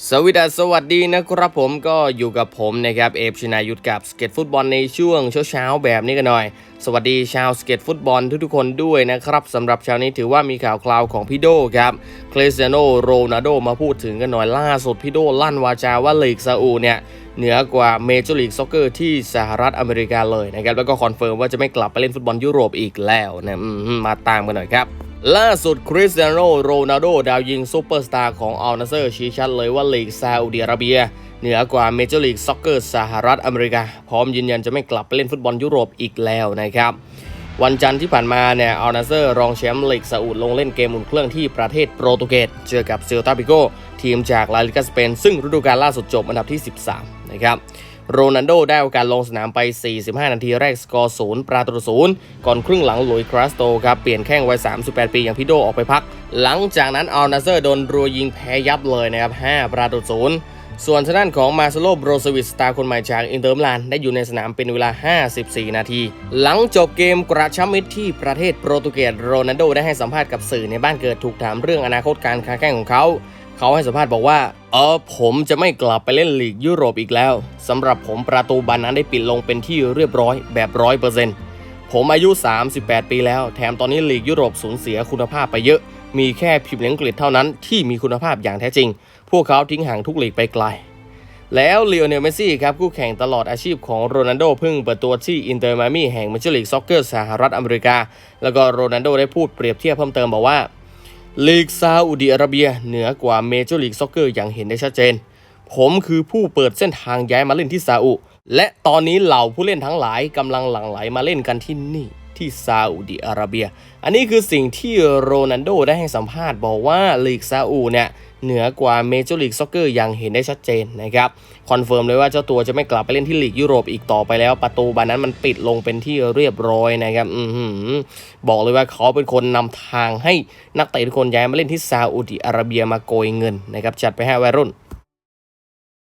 สวัสดีสวัสดีนะครับผมก็อยู่กับผมนะครับเอฟชินายุทธกับสเก็ตฟุตบอลในช่วงเช้าๆแบบนี้กันหน่อย สวัสดีชาวสเก็ตฟุตบอลทุกๆคนด้วยนะครับสำหรับเช้านี้ถือว่ามีข่าวคราวของพี่โดครับคริสเตียโนโรนัลโดมาพูดถึงกันหน่อยล่าสุดพี่โดลั่นวาจาว่าลีกซาอุเนี่ยเหนือกว่าเมเจอร์ลีกซ็อกเกอร์ที่สหรัฐอเมริกาเลยนะครับแล้วก็คอนเฟิร์มว่าจะไม่กลับไปเล่นฟุตบอลยุโรปอีกแล้วนะมมาตามกันหน่อยครับ ล่าสุดคริสเตียโนโรนัลโดดาวยิงซูเปอร์สตาร์ของอัลนาเซอร์ชี้ชัดเลยว่าลีกซาอุดิอาระเบีย เหนือกว่าเมเจอร์ลีกซ็อกเกอร์สหรัฐอเมริกา พร้อมยืนยันจะไม่กลับไปเล่นฟุตบอลยุโรปอีกแล้วนะครับ วันจันทร์ที่ผ่านมาเนี่ยอัลนาเซอร์รองแชมป์ลีกซาอุดลงเล่นเกมอุ่นเครื่องที่ประเทศโปรตุเกสเจอกับเซลตาปิโกทีมจากลาลิกาสเปนซึ่งฤดูกาลล่าสุดจบอันดับที่ 13 นะครับ โรนัลโดได้โอกาสลงสนามไป 45 นาทีแรกสกอร์ศูนย์ประตูศูนย์ก่อนครึ่งหลังลุยคราสโตครับ เปลี่ยนแข้งวัย 38 ปีอย่างพี่โดออกไปพัก หลังจากนั้นอัลนาเซอร์โดนรัวยิงแพ้ยับเลยนะครับ 5 ประตูศูนย์ส่วนทางด้านของมาซโลโบรสวิสตาร์คนใหม่จากอินเตอร์มิลานได้อยู่ในสนามเป็นเวลา 54 นาที หลังจบเกมกระชับมิตรที่ประเทศโปรตุเกสโรนัลโดได้ให้สัมภาษณ์กับสื่อในบ้านเกิดถูกถามเรื่องอนาคตการค้าแข่งของเขา เขาให้สัมภาษณ์บอกว่า เออผมจะไม่กลับไปเล่นลีกยุโรปอีกแล้วสำหรับผมประตูบานนั้นได้ปิดลงเป็นที่เรียบร้อยแบบร้อยเปอร์เซ็นต์ผมอายุ 38 ปีแล้ว แถมตอนนี้ลีกยุโรปสูญเสียคุณภาพไปเยอะ มีแค่พิมพ์อังกฤษเท่านั้นที่มีคุณภาพอย่างแท้จริง พวกเขาทิ้งห่างทุกลีกไปไกล แล้วเล o อเนลเมซี่ครับคู่แข่งตลอดอาชีพของโรนัลโดเพิ่งเปิดตัวที่อินเตอร์มามี่แห่งมเจอลีกซ็อกเกอร์สหรัฐอเมริกา แล้วก็โรนัลโดได้พูดเปรียบเทียบเพิ่มเติมบอกว่า ลีกซาอุดิอาระเบีย เหนือกว่าเมเจอร์ลีกซ็อกเกอร์อย่างเห็นได้ชัดเจน ผมคือผู้เปิดเส้นทางย้ายมาเล่นที่ซาอุ และตอนนี้เหล่าผู้เล่นทั้งหลายกำลังหลั่งไหลมาเล่นกันที่นี่ ที่ซาอุดิอาระเบีย อันนี้คือสิ่งที่โรนัลโดได้ให้สัมภาษณ์บอกว่าลีกซาอุเนี่ยเหนือกว่าเมเจอร์ลีกซ็อกเกอร์อย่างเห็นได้ชัดเจนนะครับ คอนเฟิร์มเลยว่าเจ้าตัวจะไม่กลับไปเล่นที่ลีกยุโรปอีกต่อไปแล้ว ประตูบานนั้นมันปิดลงเป็นที่เรียบร้อยนะครับอบอกเลยว่าเขาเป็นคนนำทางให้นักเตะทุกคนย้ายมาเล่นที่ซาอุดิอาระเบียมาโกยเงินนะครับจัดไปให้วัยรุ่น